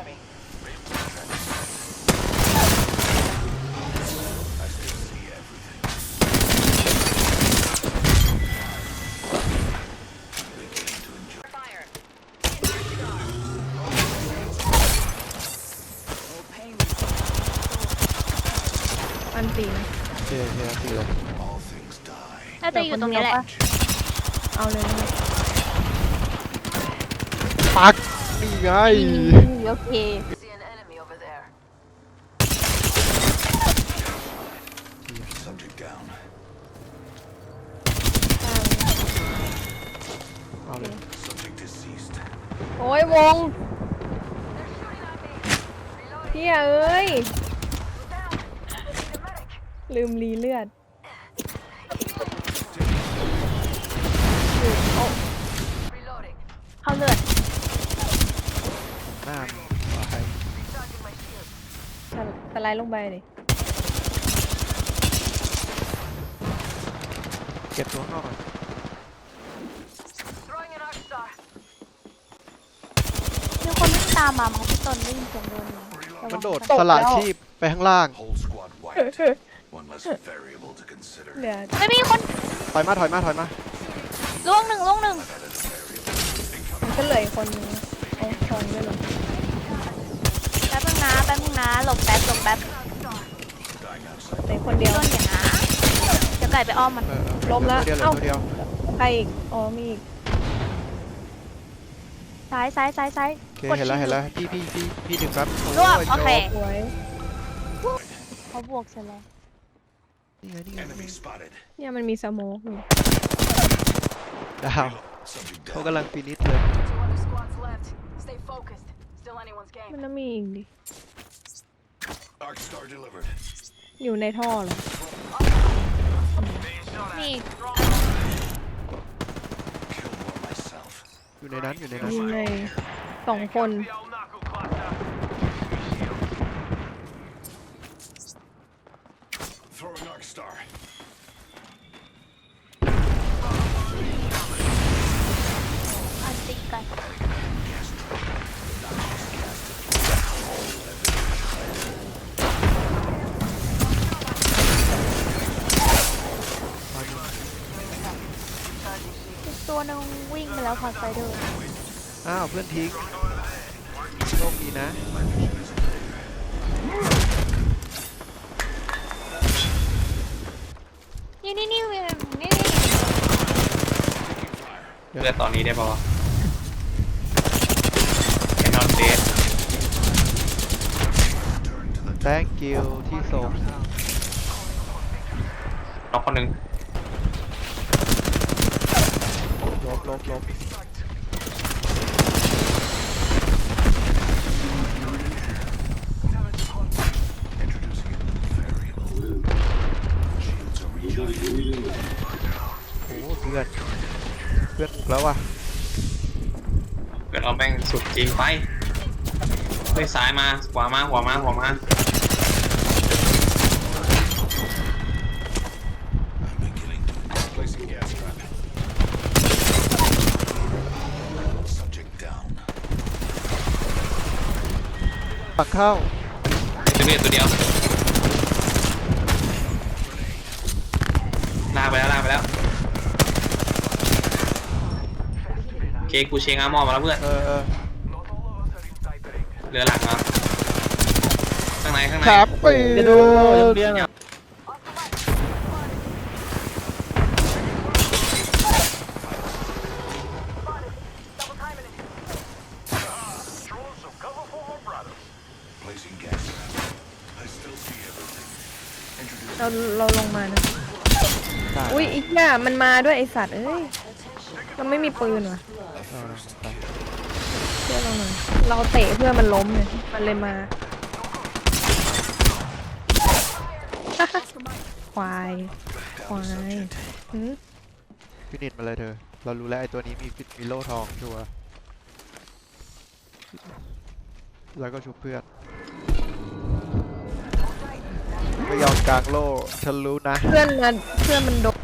อันตีนะโอเคโอเคตีเลยน่าจะอยู่ตรงนี้แหละ เอาเลยนะปัก นี่ไงอืมโอเค See an enemy over there. Subject down. เอาเลย Subject deceased. โอ้ยวงเฮียเอ้ย ลืมรีเลือด สไลด์ลงไปดิเก็บตัวข้างนอกก่อน Throwing an arc star. มีคนวิ่งตามมามั้งพี่ตนได้ยินเสียงโดนอยู่ระวังมันโดดตกสละแล้วชีพไปข้างล่าง Whole squad wiped. One less variable to consider. เหลือไม่มีคนถอยมาถอยมาถอยมา ล่วงหนึ่งล่วงหนึ่ง มันก็เหลืออีกคนนึงโอ้ชนด้วยเหรอ แป๊บนึงนะแป๊บนึงนะหลบแป๊บหลบแป๊บ Dying outside. เหลือคนเดียว ต้นอย่านะเดี๋ยวไก่ไปอ้อมมัน เออเออล้มละเหอตัวเดียวเหลือเอ้าตัวเดียวใครอีกอ๋อมีอีกซ้ายซ้ายซ้ายซ้ายโอเคเห็นแล้วเห็นแล้วพี่พี่พี่พี่ดึงครับรวบโยโอเคสวยเขาบวกเสร็จแล้วนี่ไงนี่ไง Enemy spotted. เนี่ยมันมีสโมกอยู่ดาว Subject เขา down. กำลังฟินิชเลย Two other squads left. Stay focused. Still anyone's game. มันต้องมีอีกดิ Arc star delivered. อยู่ในท่อเหรอนี่ Killed one myself. อยู่ในนั้นอยู่ในนั้น ยิงในสองคน Throwing ตัวหนึงวิ่งไปแล้วพอสไปเดอร์อ้าวเพื่อนทิ้งโชคดีนะนี่นี่นี่นี่นี่เลือดตอนนี้ได้ปะวะแคนนอนเดส thank you ที่ส่งน็อกคนหนึ่ง ลบลบลบโอ้เพื่อนเพื่อนบุกแล้วว่ะเกิดเอาแม่งสุดจริงไปเฮ้ยซ้ายมาขวามาขวามาขวามา ปักเข้าตัวเดียวตัวเดียวลากไปแล้วลากไปแล้วโอเคกูเชงอาร์มอร์มาแล้วเพื่อนเออเออเรือหลังเหรอข้างในข้างในครับไปดู Placing gas trap. I still see everything. เราเราลงมานะ ได้อุ้ยอีกอย่างมันมาด้วยไอสัตว์เอ้ยมันไม่มีปืนว่ะ A first เพื่อเราหน่อยเราเตะเพื่อมันล้มเนี่ยมันเลยมา ควายควายหืมฟินิชมาเลยเธอ เรารู้แล้วไอ้ตัวนี้มีฟิมีโล่ทองชัวร์แล้วก็ชุบเพื่อน ไม่ยอมกลางโล่ฉันรู้นะ เพื่อนมันเพื่อนมันโดน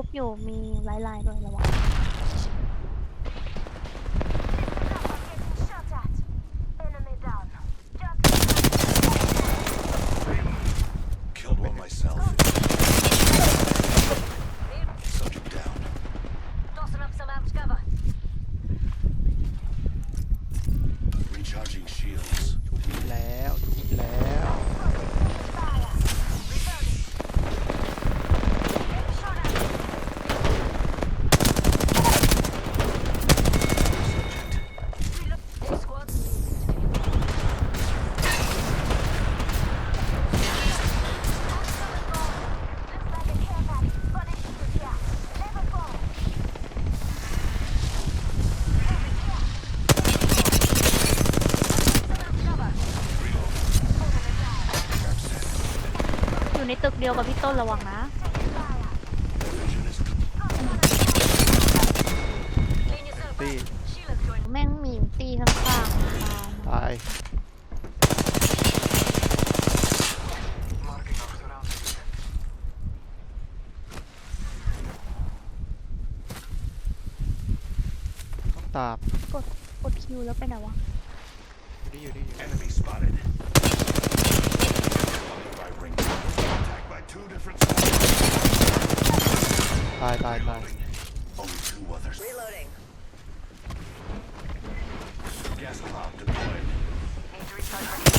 ุบอยู่มีลายลายด้วยระวัง Killed one myself. Subject down. Tossing up some amps cover. Recharging shields. ชุบอีกแล้วชุบอีกแล้ว Next squad. Cover. อยู่ใน ตึกเดียวกับพี่ต้นระวังนะ Vision is Clean yourself ตี up. Sheila's going แม่งมีอยู่ตีข้างๆค่ะตายต้องตามกดกดคิวแล้วไปไหนวะ อยู่นี่อยู่นี่อยู่ ตายตายตาย Only two others. Reloading. Gas cloud deployed. Need to recharge my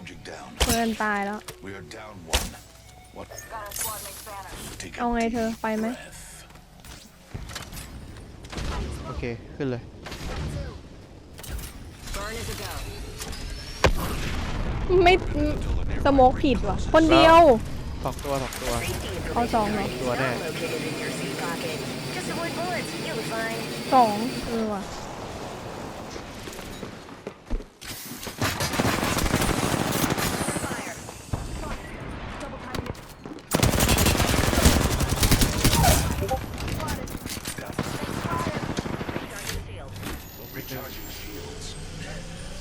subject down. เพื่อนตายแล้ว We are down one. What? Got a squad mate's banner. Take เอา a ไงเธอ deep ไปไหม breath. โอเค ขึ้นเลย Burn is a go. ไม่สโมกผิดว่ะ คนเดียว สองตัวสองตัว เอาสองไหนตัวแน่ Just avoid bullets. You'll be fine. สองเออว่ะ Recharging shields.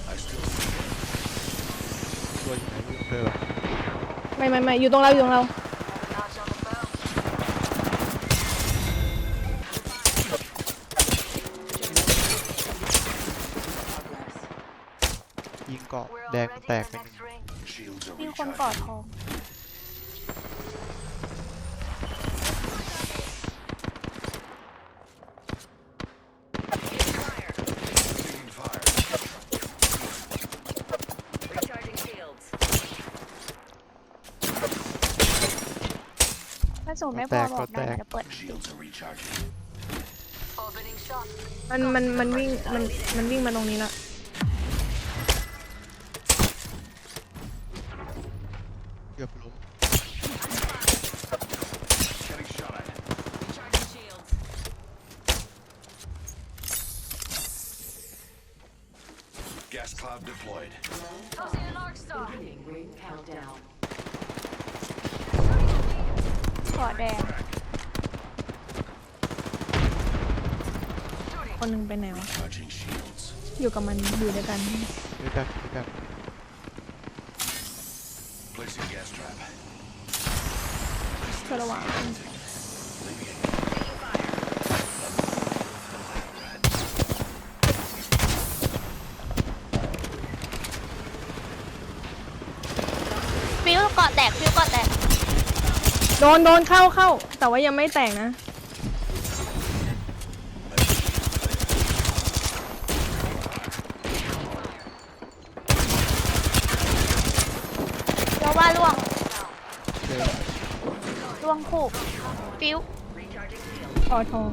I still see ตัวอยู่ไหนอยู่ของ เธอเหรอไม่ไม่ไม่อยู่ตรงเราอยู่ตรงเรา Notch on the bow. ยิงเกาะ We're แดง already แต in ก the ไปหนึ่ง next ring. shields are มีคนกอด recharging. ทอง Taking fire. Recharging shields. ถ้า สูงไม่พอบอกได้เดี๋ยวเปิด Shields are recharging. Opening shot. มันมันมันวิ่งมันมันวิ่งมาตรงนี้ละเกือบล้ม Getting shot at. Recharging shields. Gas cloud deployed. Tossing an arc star. กอดแดง คนหนึ่งไปไหนวะ Recharging shields. อยู่กับมันอยู่ด้วยกัน ด้วยกันด้วยกัน Placing gas trap. เพื่อระหว่าง Leaving it. ฟิวกอดแตกฟิวกอดแตกโดนโดนเข้าเข้า แต่ว่ายังไม่แตกนะ วว่าล่วงเจอล่วงคู่ ฟิวคอทอง